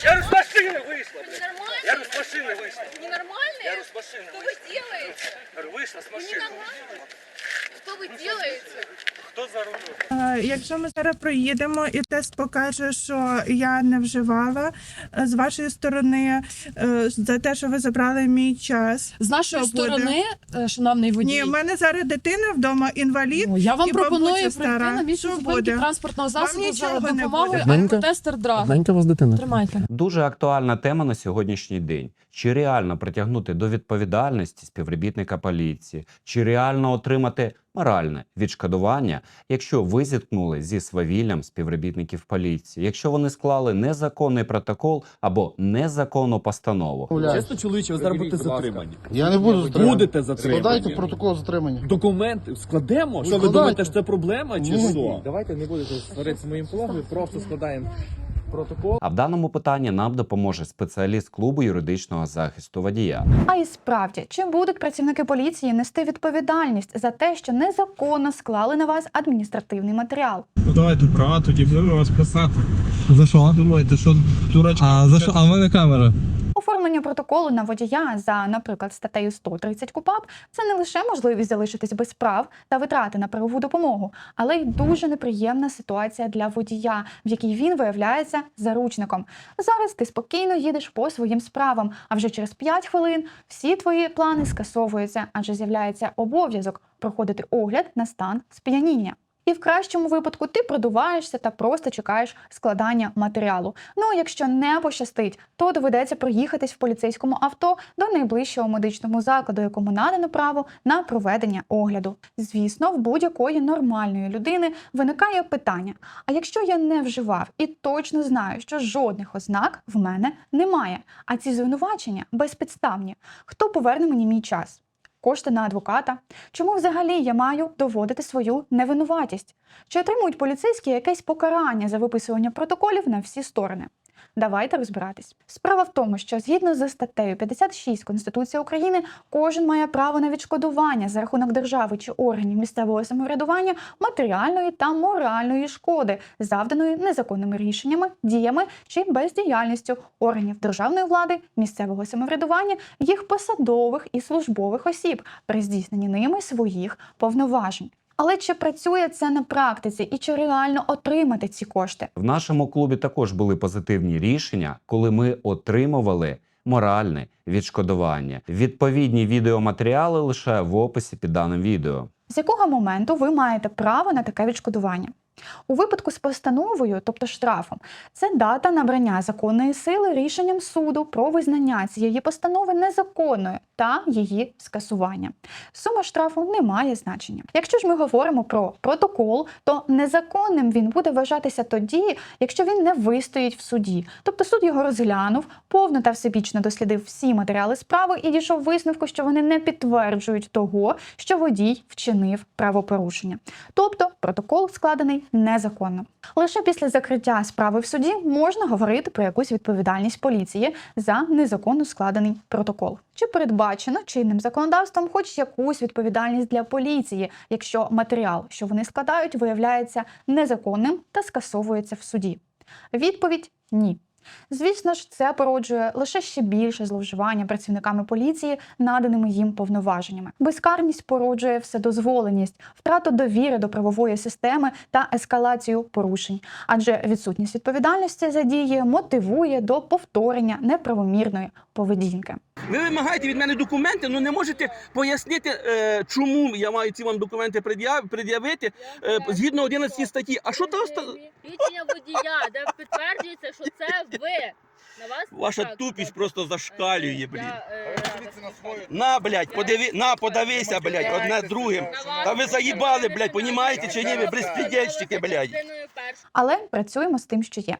Я говорю, с машины вышла, Вы блядь. нормальный? Я говорю, с машины вышла. Ненормальные? Я говорю, с машины Что вы вышла. делаете? Я говорю, вышла с Вы машины. ненормальные? Что вы делаете? Якщо ми зараз проїдемо і тест покаже, що я не вживала е, з вашої сторони е, за те, що ви забрали мій час. З нашої Що сторони, е, шановний водій, Ні, в мене зараз дитина вдома, інвалід. ну, я вам і пропоную прийти стара. на місце зупинки транспортного засобу за допомогою алкотестер драг. Одненька у вас дитина. Тримайте. Дуже актуальна тема на сьогоднішній день. Чи реально притягнути до відповідальності співробітника поліції, чи реально отримати моральне відшкодування, якщо ви зіткнули зі свавіллям співробітників поліції, якщо вони склали незаконний протокол або незаконну постанову. Чесно, чоловіче, ви зараз будете затримані. Я не буду затриманий. Будете затримані. Складайте протокол затримання. Документи складемо? Що ви думаєте, що це проблема чи що? Давайте не будете сваритися моїм колегою, просто складаємо протокол. А в даному питанні нам допоможе спеціаліст клубу юридичного захисту водія. А і справді, чи будуть працівники поліції нести відповідальність за те, що незаконно склали на вас адміністративний матеріал? Ну давайте права, тоді будемо вас писати. За що? Думаєте, що дурачка? А за що? А в мене камера. Оформлення протоколу на водія за, наприклад, статтею 130 КУПАП це не лише можливість залишитись без прав та витрати на правову допомогу, але й дуже неприємна ситуація для водія, в якій він виявляється заручником. Зараз ти спокійно їдеш по своїм справам, а вже через 5 хвилин всі твої плани скасовуються, адже з'являється обов'язок проходити огляд на стан сп'яніння. І в кращому випадку ти продуваєшся та просто чекаєш складання матеріалу. Ну а якщо не пощастить, то доведеться проїхатись в поліцейському авто до найближчого медичного закладу, якому надано право на проведення огляду. Звісно, в будь-якої нормальної людини виникає питання: а якщо я не вживав і точно знаю, що жодних ознак в мене немає, а ці звинувачення безпідставні, хто поверне мені мій час? Кошти на адвоката. Чому взагалі я маю доводити свою невинуватість? Чи отримують поліцейські якесь покарання за виписування протоколів на всі сторони? Давайте розбиратись. Справа в тому, що згідно з статтею 56 Конституції України, кожен має право на відшкодування за рахунок держави чи органів місцевого самоврядування матеріальної та моральної шкоди, завданої незаконними рішеннями, діями чи бездіяльністю органів державної влади, місцевого самоврядування, їх посадових і службових осіб при здійсненні ними своїх повноважень. Але чи працює це на практиці і чи реально отримати ці кошти? В нашому клубі також були позитивні рішення, коли ми отримували моральне відшкодування. Відповідні відеоматеріали лише в описі під даним відео. З якого моменту ви маєте право на таке відшкодування? У випадку з постановою, тобто штрафом, це дата набрання законної сили рішенням суду про визнання цієї постанови незаконною та її скасування. Сума штрафу не має значення. Якщо ж ми говоримо про протокол, то незаконним він буде вважатися тоді, якщо він не вистоїть в суді. Тобто суд його розглянув, повно та всебічно дослідив всі матеріали справи і дійшов висновку, що вони не підтверджують того, що водій вчинив правопорушення. Тобто протокол складений незаконно. Лише після закриття справи в суді можна говорити про якусь відповідальність поліції за незаконно складений протокол. Чи передбачено чинним законодавством хоч якусь відповідальність для поліції, якщо матеріал, що вони складають, виявляється незаконним та скасовується в суді? Відповідь ні. Звісно ж, це породжує лише ще більше зловживання працівниками поліції наданими їм повноваженнями. Безкарність породжує вседозволеність, втрату довіри до правової системи та ескалацію порушень, адже відсутність відповідальності за дії мотивує до повторення неправомірної поведінки. Ви вимагаєте від мене документи, але не можете пояснити, е, чому я маю ці вам документи пред'яв- пред'явити е, згідно 11 статті. А що то оста- Рішення водія, де підтверджується, що це ви. На вас Ваша так, тупість так. просто зашкалює, блін. е, На, блядь, подиви, на, подавися, блядь, одне з другим. Та ви заїбали, блядь, понімаєте чи ні? Ви безпредельщики, блядь. Але працюємо з тим, що є.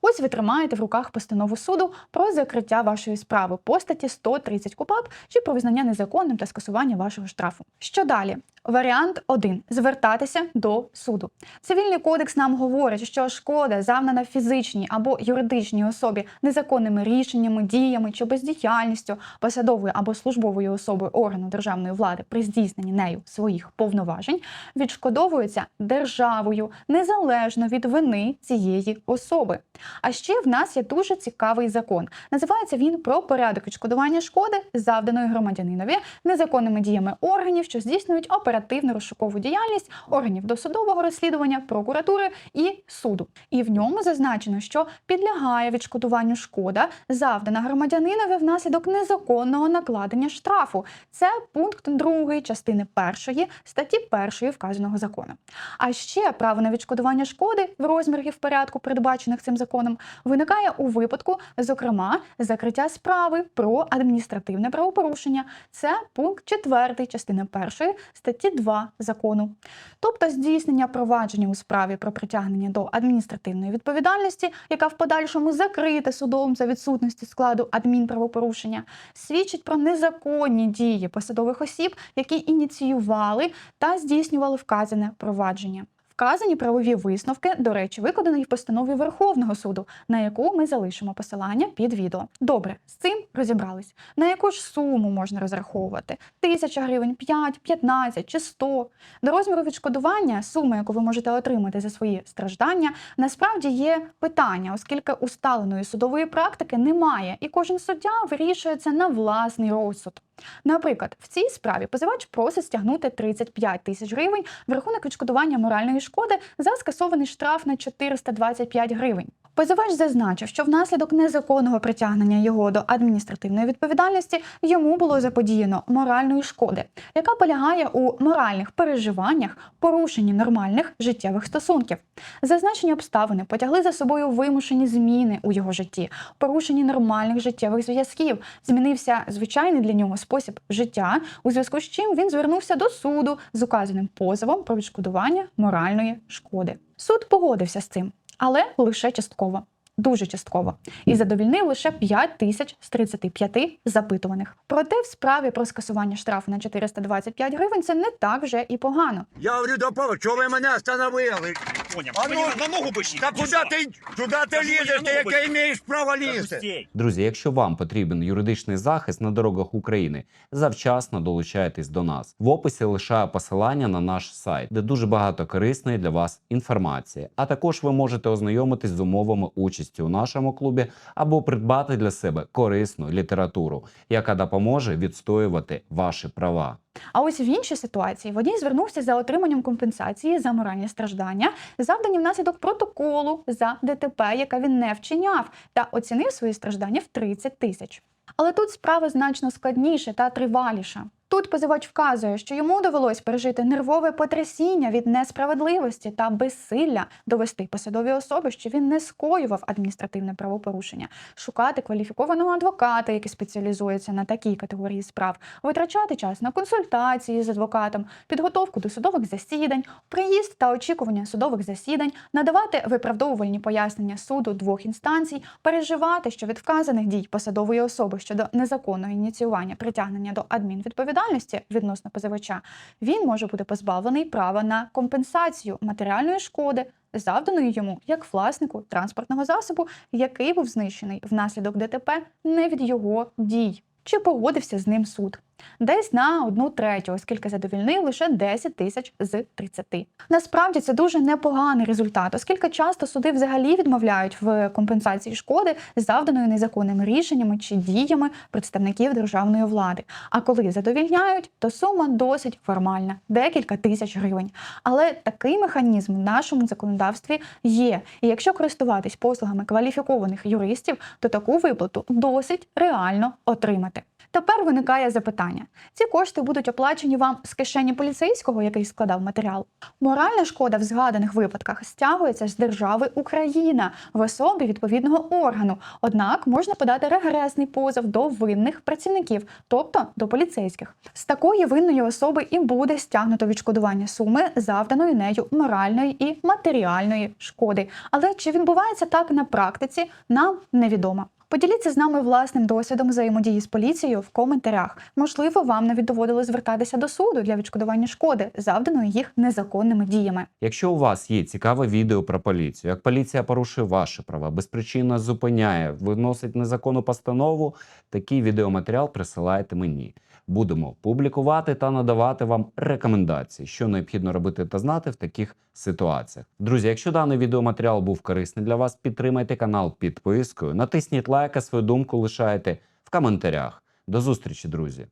Ось ви тримаєте в руках постанову суду про закриття вашої справи по статті 130 КУПАП чи про визнання незаконним та скасування вашого штрафу. Що далі? Варіант 1. звертатися до суду. Цивільний кодекс нам говорить, що шкода, завдана фізичній або юридичній особі незаконними рішеннями, діями чи бездіяльністю посадовою або службовою особою органу державної влади при здійсненні нею своїх повноважень, відшкодовується державою незалежно від вини цієї особи. А ще в нас є дуже цікавий закон. Називається він про порядок відшкодування шкоди, завданої громадянинові незаконними діями органів, що здійснюють оперативну розшукову діяльність органів досудового розслідування, прокуратури і суду. І в ньому зазначено, що підлягає відшкодуванню шкода, завдана громадянинові внаслідок незаконного накладення штрафу. Це пункт 2 частини 1 статті 1 вказаного закону. А ще право на відшкодування шкоди в розмірі в порядку, передбачених цим законом, виникає у випадку, зокрема, закриття справи про адміністративне правопорушення. Це пункт 4 частини 1 статті 2 закону. Тобто здійснення провадження у справі про притягнення до адміністративної відповідальності, яка в подальшому закрита судом за відсутності складу адмінправопорушення, свідчить про незаконні дії посадових осіб, які ініціювали та здійснювали вказане провадження. Вказані правові висновки, до речі, викладені в постанові Верховного суду, на яку ми залишимо посилання під відео. Добре, з цим розібрались. На яку ж суму можна розраховувати? Тисяча гривень, 5, 15 чи 100? До розміру відшкодування, суми, яку ви можете отримати за свої страждання, насправді є питання, оскільки усталеної судової практики немає, і кожен суддя вирішує це на власний розсуд. Наприклад, в цій справі позивач просить стягнути 35 тисяч гривень в рахунок відшкодування моральної шкоди за скасований штраф на 425 гривень. Позивач зазначив, що внаслідок незаконного притягнення його до адміністративної відповідальності йому було заподіяно моральної шкоди, яка полягає у моральних переживаннях, порушенні нормальних життєвих стосунків. Зазначені обставини потягли за собою вимушені зміни у його житті, порушенні нормальних життєвих зв'язків. Змінився звичайний для нього спосіб життя, у зв'язку з чим він звернувся до суду з указаним позовом про відшкодування моральної шкоди. Суд погодився з цим, але лише частково. Дуже частково і задовільнив лише 5 тисяч з 35 запитуваних. Проте в справі про скасування штрафу на 425 гривень це не так вже і погано. Я говорю, до чого ви мене остановили? Понял. А ну, на ногу пишіть. Та куди ти, куди ти лізеш, ти яке маєш право лізти? Друзі, якщо вам потрібен юридичний захист на дорогах України, завчасно долучайтесь до нас. В описі лишаю посилання на наш сайт, де дуже багато корисної для вас інформації. А також ви можете ознайомитись з умовами участі у нашому клубі або придбати для себе корисну літературу, яка допоможе відстоювати ваші права. А ось в іншій ситуації водій звернувся за отриманням компенсації за моральні страждання, завдані внаслідок протоколу за ДТП, яка він не вчиняв, та оцінив свої страждання в 30 тисяч. Але тут справа значно складніша та триваліша. Тут позивач вказує, що йому довелось пережити нервове потрясіння від несправедливості та безсилля. Довести посадові особи, що він не скоював адміністративне правопорушення, шукати кваліфікованого адвоката, який спеціалізується на такій категорії справ, витрачати час на консультації з адвокатом, підготовку до судових засідань, приїзд та очікування судових засідань, надавати виправдовувальні пояснення суду двох інстанцій, переживати, що від вказаних дій посадової особи щодо незаконного ініціювання притягнення до адмінвідповідальності відносно позивача, він може бути позбавлений права на компенсацію матеріальної шкоди, завданої йому як власнику транспортного засобу, який був знищений внаслідок ДТП не від його дій. Чи погодився з ним суд? Десь на одну третю, оскільки задовільнив лише 10 тисяч з 30. Насправді це дуже непоганий результат, оскільки часто суди взагалі відмовляють в компенсації шкоди, завданої незаконними рішеннями чи діями представників державної влади. А коли задовільняють, то сума досить формальна декілька тисяч гривень. Але такий механізм в нашому законодавстві є. І якщо користуватись послугами кваліфікованих юристів, то таку виплату досить реально отримати. Тепер виникає запитання: ці кошти будуть оплачені вам з кишені поліцейського, який складав матеріал. Моральна шкода в згаданих випадках стягується з держави Україна в особі відповідного органу. Однак можна подати регресний позов до винних працівників, тобто до поліцейських. З такої винної особи і буде стягнуто відшкодування суми завданої нею моральної і матеріальної шкоди. Але чи відбувається так на практиці, нам невідомо. Поділіться з нами власним досвідом взаємодії з поліцією в коментарях. Можливо, вам навіть доводилось звертатися до суду для відшкодування шкоди, завданої їх незаконними діями. Якщо у вас є цікаве відео про поліцію, як поліція порушує ваші права, безпричинно зупиняє, виносить незаконну постанову, такий відеоматеріал присилайте мені. Будемо публікувати та надавати вам рекомендації, що необхідно робити та знати в таких ситуаціях. Друзі, якщо даний відеоматеріал був корисний для вас, підтримайте канал підпискою, натисніть лайк, а свою думку лишайте в коментарях. До зустрічі, друзі!